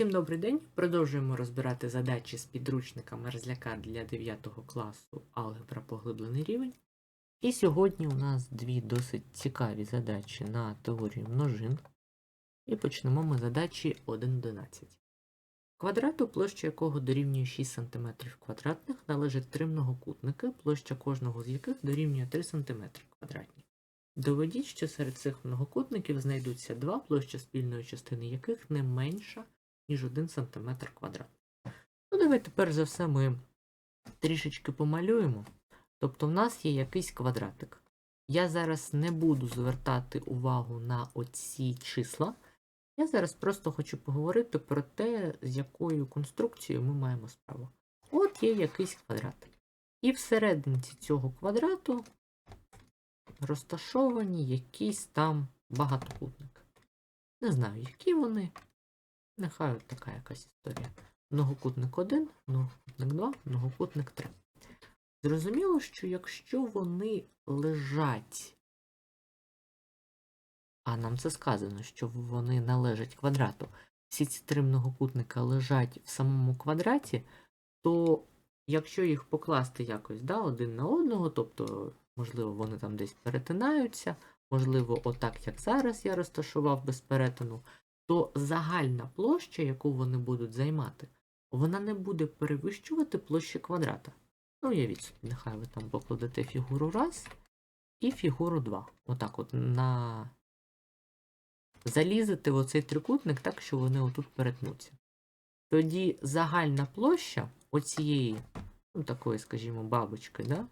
Усім добрий день. Продовжуємо розбирати задачі з підручника Мерзляка для 9 класу Алгебра поглиблений рівень. І сьогодні у нас дві досить цікаві задачі на теорію множин. І почнемо ми задачі 1.11. Квадрату, площа якого дорівнює 6 см квадратних, належить три многокутники, площа кожного з яких дорівнює 3 см квадратні. Доведіть, що серед цих многокутників знайдуться два, площа спільної частини яких не менша, ніж 1 см квадратний. Ну, давайте перш за все ми трішечки помалюємо. Тобто в нас є якийсь квадратик. Я зараз не буду звертати увагу на оці числа. Я зараз просто хочу поговорити про те, з якою конструкцією ми маємо справу. От є якийсь квадрат. І всередині цього квадрату розташовані якісь там багатокутники. Не знаю, які вони. Нехай от така якась історія. Многокутник 1, многокутник 2, многокутник 3. Зрозуміло, що якщо вони лежать, а нам це сказано, що вони належать квадрату, всі ці три многокутника лежать в самому квадраті, то якщо їх покласти якось да, один на одного, тобто, можливо, вони там десь перетинаються, можливо, отак, як зараз я розташував без перетину, то загальна площа, яку вони будуть займати, вона не буде перевищувати площі квадрата. Ну, уявіть собі, нехай ви там покладете фігуру раз і фігуру 2. Отак от на залізете в оцей трикутник так, що вони отут перетнуться. Тоді загальна площа оцієї, ну такої, скажімо, бабочки, да?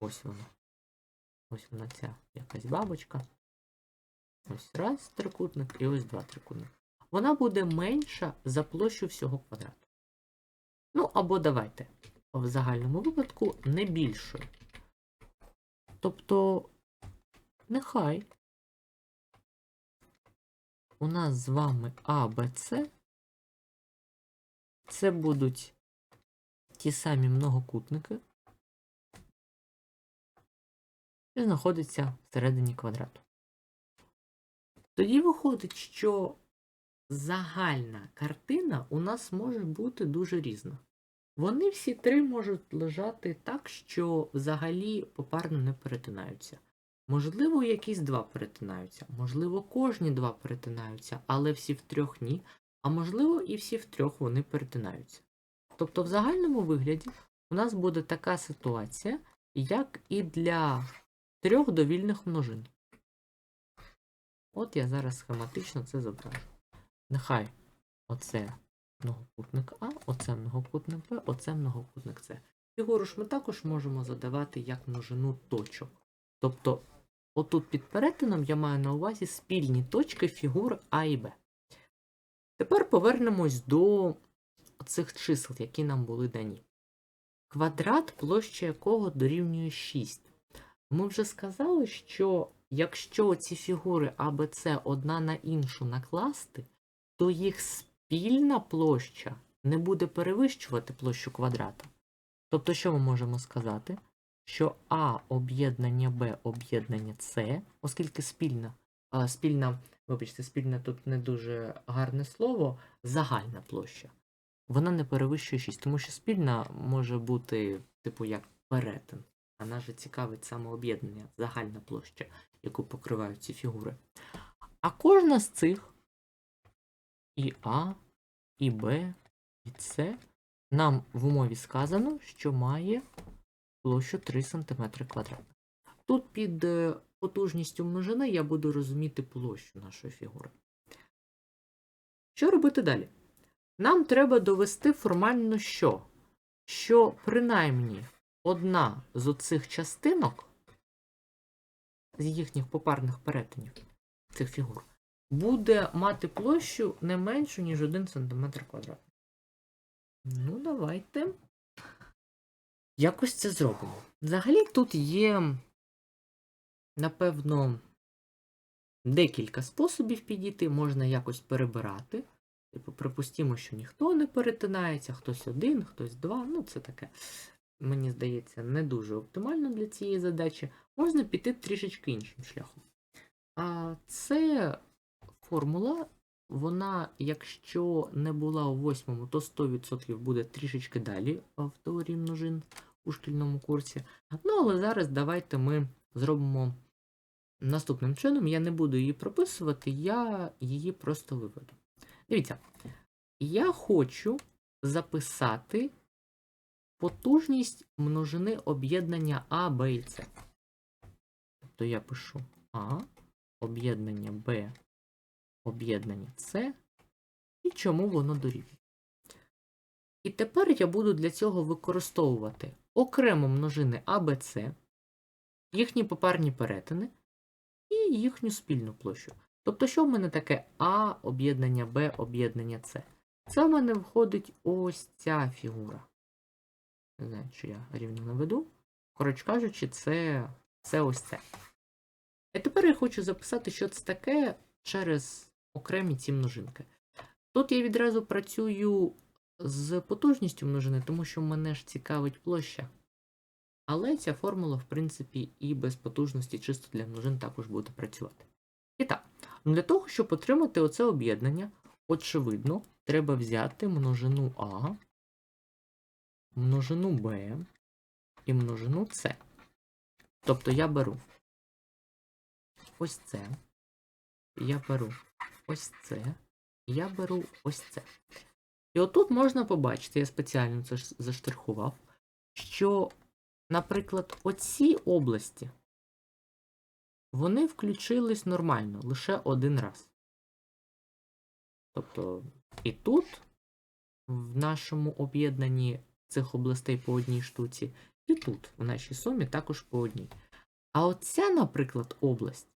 Ось вона. Ось вона ця якась бабочка. Ось раз трикутник і ось два трикутник. Вона буде менша за площу всього квадрату. Ну, або давайте в загальному випадку не більшою. Тобто, нехай у нас з вами А, Б, С. Це будуть ті самі многокутники, що знаходяться всередині квадрату. Тоді виходить, що загальна картина у нас може бути дуже різна. Вони всі три можуть лежати так, що взагалі попарно не перетинаються. Можливо, якісь два перетинаються, можливо, кожні два перетинаються, але всі в трьох ні, а можливо, і всі в трьох вони перетинаються. Тобто, в загальному вигляді у нас буде така ситуація, як і для трьох довільних множин. От я зараз схематично це зображу. Нехай оце многокутник А, оце многокутник Б, оце многокутник С. Фігуру ж ми також можемо задавати як множину точок. Тобто, отут під перетином я маю на увазі спільні точки фігур А і Б. Тепер повернемось до цих чисел, які нам були дані. Квадрат, площа якого дорівнює 6. Ми вже сказали, що якщо ці фігури А, С одна на іншу накласти, то їх спільна площа не буде перевищувати площу квадрата. Тобто, що ми можемо сказати? Що А об'єднання Б об'єднання С, оскільки спільна, а, спільна, вибачте, спільна тут не дуже гарне слово, загальна площа. Вона не перевищує 6, тому що спільна може бути, типу, як перетин. А нас же цікавить саме об'єднання, загальна площа, яку покривають ці фігури. А кожна з цих і А, і Б, і С нам в умові сказано, що має площу 3 см квадратних. Тут під е, потужністю множини я буду розуміти площу нашої фігури. Що робити далі? Нам треба довести формально що? Що принаймні одна з оцих частинок, з їхніх попарних перетинів цих фігур, буде мати площу не меншу, ніж 1 см квадратний. Ну, давайте якось це зробимо. Взагалі тут є, напевно, декілька способів підійти, можна якось перебирати. Типу, припустімо, що ніхто не перетинається, хтось один, хтось два. Ну, це таке, мені здається, не дуже оптимально для цієї задачі. Можна піти трішечки іншим шляхом. А це формула вона, якщо не була у восьмому, то 100% буде трішечки далі в теорії множин у шкільному курсі. Ну, але зараз давайте ми зробимо наступним чином. Я не буду її прописувати, я її просто виведу. Дивіться, я хочу записати потужність множини об'єднання А, Б і С. Тобто я пишу А, об'єднання Б, об'єднання С, і чому воно дорівнює. І тепер я буду для цього використовувати окремо множини А, їхні попарні перетини і їхню спільну площу. Тобто, що в мене таке А об'єднання Б об'єднання С? Це в мене входить ось ця фігура. Не знаю, чи я рівно наведу. Коротше кажучи, це, це ось це. І тепер я хочу записати, що це таке через окремі ці множинки. Тут я відразу працюю з потужністю множини, тому що мене ж цікавить площа. Але ця формула, в принципі, і без потужності чисто для множин також буде працювати. І так, для того, щоб отримати оце об'єднання, очевидно, треба взяти множину А, множину Б і множину С. Тобто я беру ось це, я беру ось це, я беру ось це. І отут можна побачити, я спеціально це заштрихував, що, наприклад, оці області вони включились нормально лише один раз. Тобто і тут, в нашому об'єднанні цих областей по одній штуці, і тут, в нашій сумі, також по одній. А оця, наприклад, область,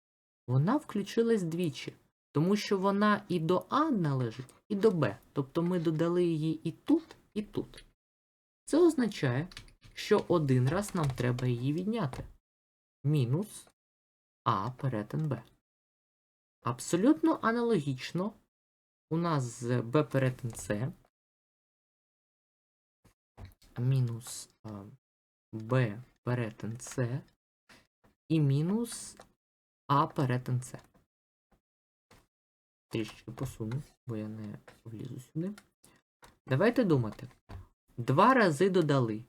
вона включилась двічі, тому що вона і до А належить, і до Б. Тобто ми додали її і тут, і тут. Це означає, що один раз нам треба її відняти. Мінус А перетин Б. Абсолютно аналогічно у нас з Б перетин С мінус Б перетин С і мінус А перетин С. Трішечки посуну, бо я не влізу сюди. Давайте думати. Два рази додали.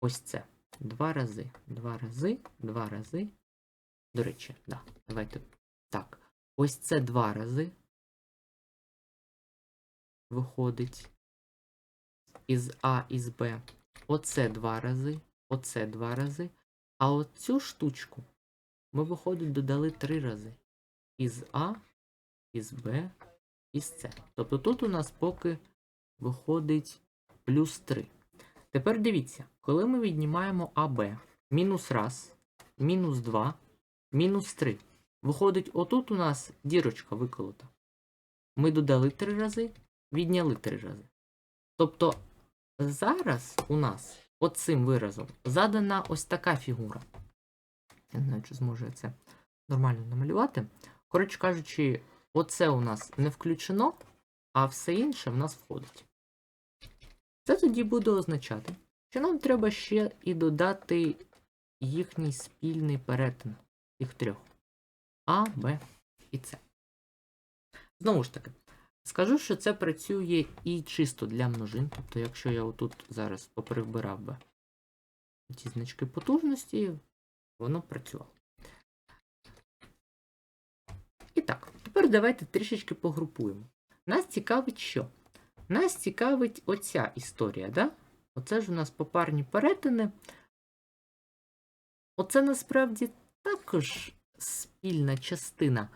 Ось це. Два рази. Два рази, два рази. До речі, да, давайте. Так. Ось це два рази. Виходить із А із Б. Оце два рази. Оце два рази. А оцю штучку ми, виходить, додали три рази. Із А, із Б, із С. Тобто тут у нас поки виходить плюс 3. Тепер дивіться, коли ми віднімаємо АБ мінус 1, мінус 2, мінус 3. Виходить, отут у нас дірочка виколота. Ми додали 3 рази, відняли 3 рази. Тобто зараз у нас оцим виразом задана ось така фігура. Я не знаю, чи зможу я це нормально намалювати. Коротше кажучи, оце у нас не включено, а все інше в нас входить. Це тоді буде означати, що нам треба ще і додати їхній спільний перетин їх трьох. А, Б і С. Знову ж таки, скажу, що це працює і чисто для множин. Тобто, якщо я отут зараз поприбирав би ці значки потужності, воно працювало. І так, тепер давайте трішечки погрупуємо. Нас цікавить що? Нас цікавить оця історія, да? Оце ж у нас попарні перетини. Оце насправді також спільна частина.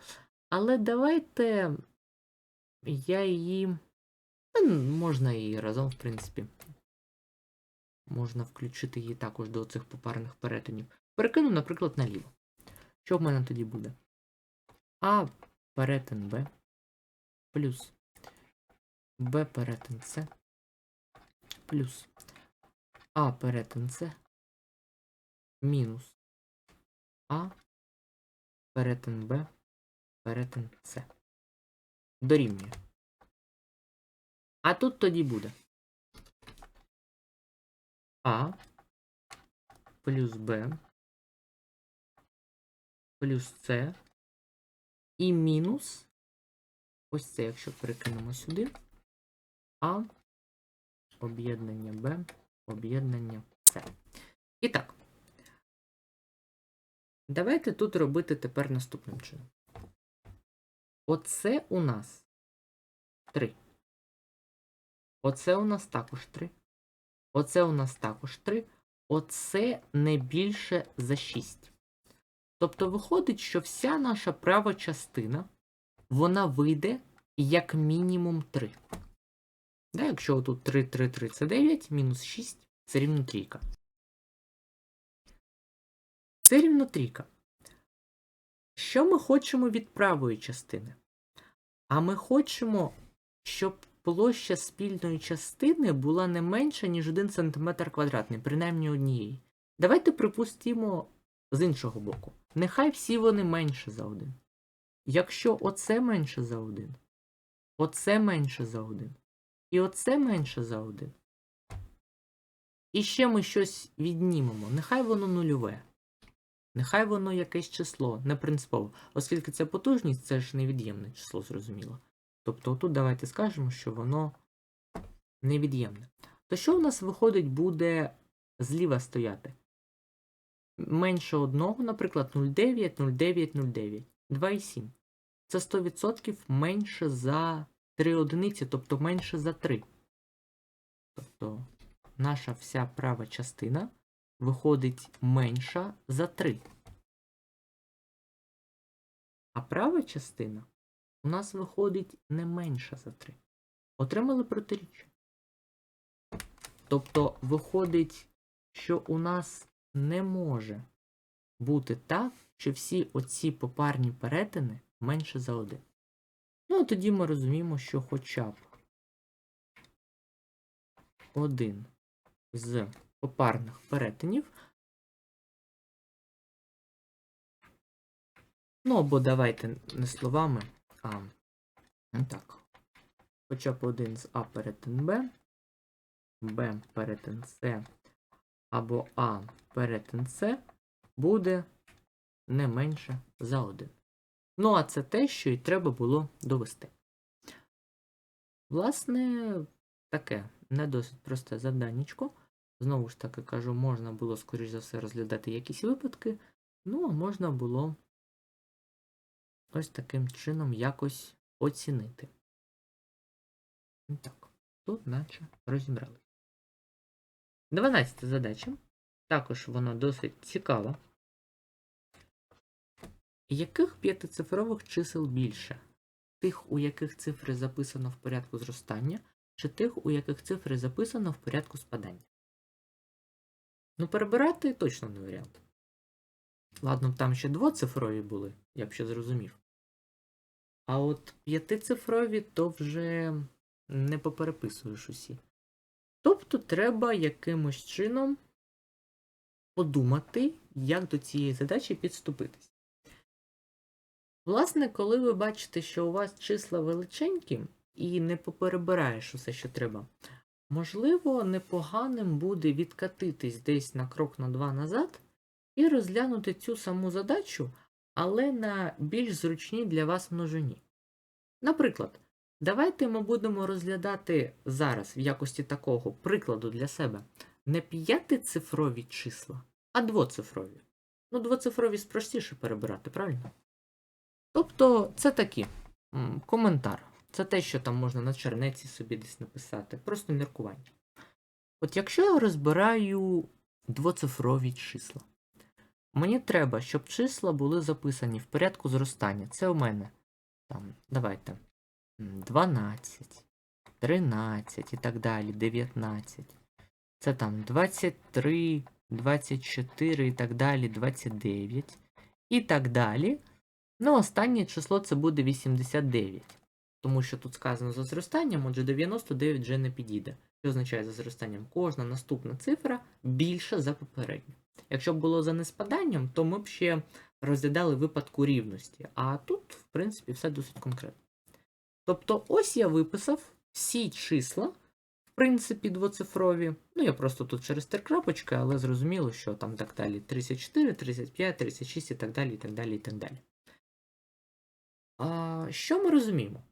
Але давайте я її. Можна її разом, в принципі. Можна включити її також до цих попарних перетинів. Перекину, наприклад, наліво. Що в мене тоді буде? А перетин Б плюс Б перетин С плюс А перетин С мінус А перетин Б перетин С. Дорівнює. А тут тоді буде А плюс Б плюс С і мінус Ось це, якщо перекинемо сюди. А, об'єднання Б, об'єднання С. І так. Давайте тут робити тепер наступним чином. Оце у нас 3. Оце у нас також 3. Оце у нас також 3. Оце не більше за 6. Тобто виходить, що вся наша права частина, вона вийде як мінімум 3. Да, якщо тут 3, 3, 3 це 9, мінус 6 це рівно трійка. Це рівно трійка. Що ми хочемо від правої частини? А ми хочемо, щоб площа спільної частини була не менша, ніж 1 см квадратний, принаймні однієї. Давайте припустимо з іншого боку. Нехай всі вони менше за 1. Якщо оце менше за 1, оце менше за 1, і оце менше за 1. І ще ми щось віднімемо. Нехай воно нульове. Нехай воно якесь число, не принципово. Оскільки це потужність, це ж невід'ємне число, зрозуміло. Тобто тут давайте скажемо, що воно невід'ємне. То що у нас виходить буде зліва стояти? Менше одного, наприклад, 0,9, 0,9, 0,9, 2,7. Це 100% менше за 3 одиниці, тобто менше за 3. Тобто наша вся права частина виходить менша за 3. А права частина у нас виходить не менша за 3. Отримали протиріччя. Тобто виходить, що у нас не може бути так, що всі оці попарні перетини менше за 1. Ну, а тоді ми розуміємо, що хоча б один з попарних перетинів. Ну, або давайте не словами, а ну так. Хоча б один з А перетин Б, Б перетин С, або А перетин С буде не менше за 1. Ну, а це те, що і треба було довести. Власне, таке не досить просте завданнячко. Знову ж таки кажу, можна було, скоріш за все, розглядати якісь випадки, ну, а можна було ось таким чином якось оцінити. Так, тут наче розібрали. 12 задача. Також вона досить цікава. Яких п'ятицифрових чисел більше? Тих, у яких цифри записано в порядку зростання, чи тих, у яких цифри записано в порядку спадання? Ну, перебирати точно не варіант. Ладно, там ще двоцифрові були, я б ще зрозумів. А от п'ятицифрові то вже не попереписуєш усі. Тобто треба якимось чином подумати, як до цієї задачі підступитись. Власне, коли ви бачите, що у вас числа величенькі, і не поперебираєш усе, що треба, можливо, непоганим буде відкатитись десь на крок на два назад і розглянути цю саму задачу, але на більш зручній для вас множині. Наприклад, давайте ми будемо розглядати зараз в якості такого прикладу для себе не п'ятицифрові числа, а двоцифрові. Ну, двоцифрові простіше перебирати, правильно? Тобто, це такі коментар. Це те, що там можна на чернеці собі десь написати. Просто міркування. От якщо я розбираю двоцифрові числа, мені треба, щоб числа були записані в порядку зростання. Це у мене там, давайте, 12, 13 і так далі, 19. Це там 23, 24 і так далі, 29 і так далі. Ну, останнє число це буде 89. Тому що тут сказано за зростанням, отже 99 вже не підійде. Що означає за зростанням? Кожна наступна цифра більша за попередню. Якщо б було за неспаданням, то ми б ще розглядали випадку рівності. А тут, в принципі, все досить конкретно. Тобто, ось я виписав всі числа, в принципі, двоцифрові. Ну, я просто тут через три крапочки, але зрозуміло, що там так далі 34, 35, 36 і так далі, і так далі, і так далі. А, Що ми розуміємо?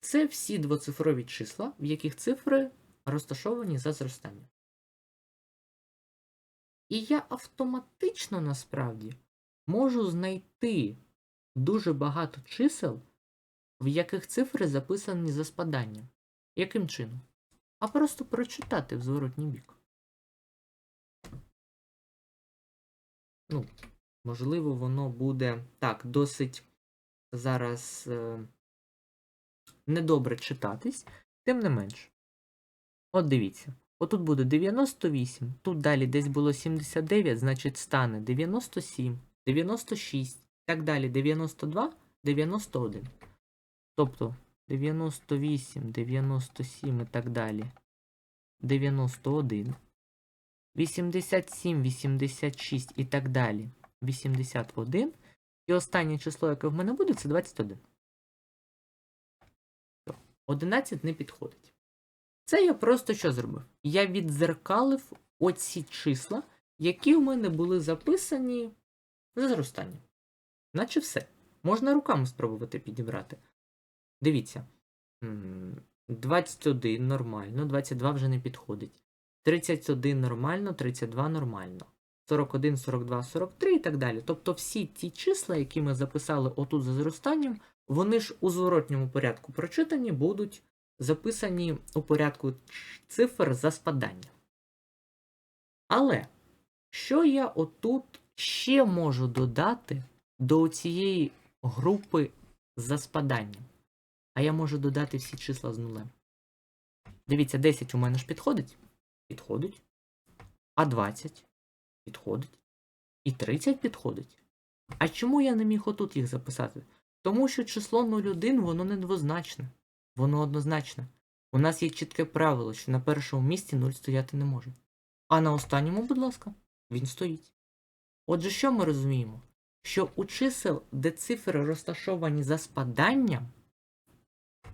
Це всі двоцифрові числа, в яких цифри розташовані за зростанням. І я автоматично насправді можу знайти дуже багато чисел, в яких цифри записані за спаданням. Яким чином? А просто прочитати в зворотній бік. Ну, можливо, воно буде так, досить зараз е, недобре читатись, тим не менш. От дивіться. Отут буде 98, тут далі десь було 79, значить стане 97, 96, так далі 92, 91. Тобто 98, 97 і так далі. 91. 87, 86 і так далі. 81. І останнє число, яке в мене буде, це 21. 11 не підходить. Це я просто що зробив? Я віддзеркалив оці числа, які в мене були записані за зростанням. Наче все. Можна руками спробувати підібрати. Дивіться. 21 нормально, 22 вже не підходить. 31 нормально, 32 нормально. 41, 42, 43 і так далі. Тобто всі ті числа, які ми записали отут за зростанням, вони ж у зворотньому порядку прочитані будуть записані у порядку цифр за спадання. Але що я отут ще можу додати до цієї групи за спаданням? А я можу додати всі числа з нулем. Дивіться, 10 у мене ж підходить? Підходить. А 20 підходить. І 30 підходить. А чому я не міг отут їх записати? Тому що число 0,1 воно не двозначне. Воно однозначне. У нас є чітке правило, що на першому місці 0 стояти не може. А на останньому, будь ласка, він стоїть. Отже, що ми розуміємо? Що у чисел, де цифри розташовані за спаданням,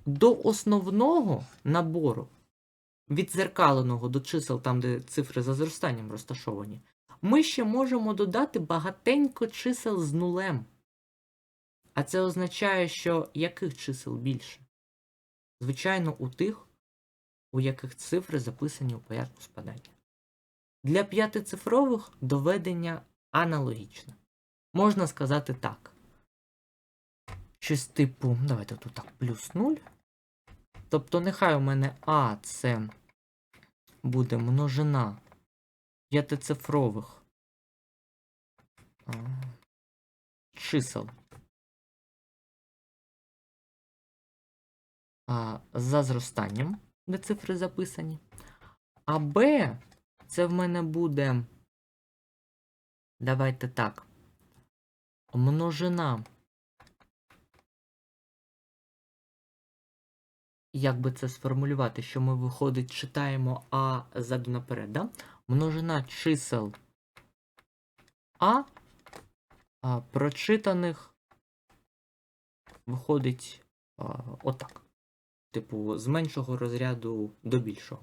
до основного набору, відзеркаленого до чисел там, де цифри за зростанням розташовані, ми ще можемо додати багатенько чисел з нулем. А це означає, що яких чисел більше? Звичайно, у тих, у яких цифри записані у порядку спадання. Для п'ятицифрових доведення аналогічне. Можна сказати так. Щось типу, давайте тут так, плюс 0. Тобто, нехай у мене А це буде множина п'ятицифрових чисел за зростанням, де цифри записані. А Б це в мене буде. Давайте так. Множина. Як би це сформулювати, що ми, виходить, читаємо А ззаду наперед, да? Множина чисел А, а прочитаних виходить а, отак. Типу, з меншого розряду до більшого.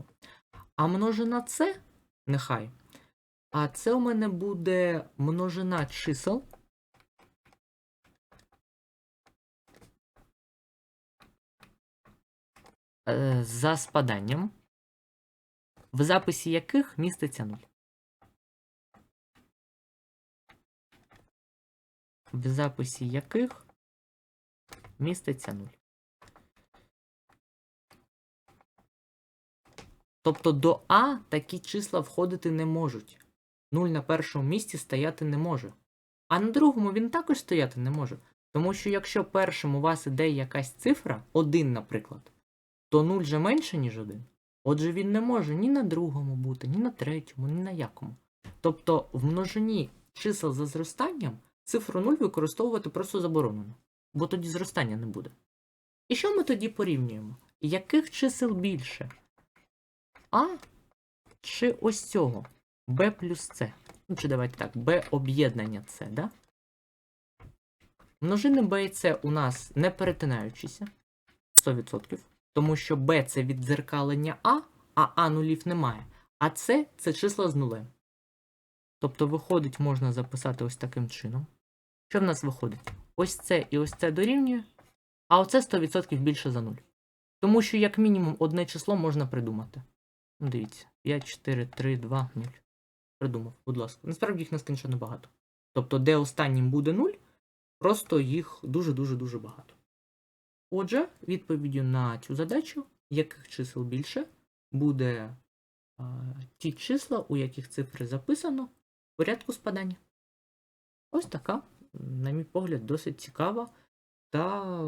А множина С, нехай. А це у мене буде множина чисел. За спаданням, в записі яких міститься 0. В записі яких міститься 0. Тобто до А такі числа входити не можуть. 0 на першому місці стояти не може. А на другому він також стояти не може. Тому що якщо першим у вас іде якась цифра, 1, наприклад, то 0 же менше, ніж 1. Отже, він не може ні на другому бути, ні на третьому, ні на якому. Тобто в множині чисел за зростанням цифру 0 використовувати просто заборонено, бо тоді зростання не буде. І що ми тоді порівнюємо? Яких чисел більше? А чи ось цього b плюс c. Ну, чи давайте так, b об'єднання c, да? Множини b і c у нас не перетинаючіся 100%, тому що b це віддзеркалення А, а А нулів немає. А С це числа з нулем. Тобто, виходить, можна записати ось таким чином. Що в нас виходить? Ось це і ось це дорівнює, а оце 100% більше за 0. Тому що, як мінімум, одне число можна придумати. Ну, дивіться, 5, 4, 3, 2, 0. Придумав, будь ласка. Насправді їх нескінченно багато. Тобто, де останнім буде 0, просто їх дуже-дуже-дуже багато. Отже, відповіддю на цю задачу, яких чисел більше, буде ті числа, у яких цифри записано в порядку спадання. Ось така, на мій погляд, досить цікава та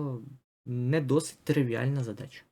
не досить тривіальна задача.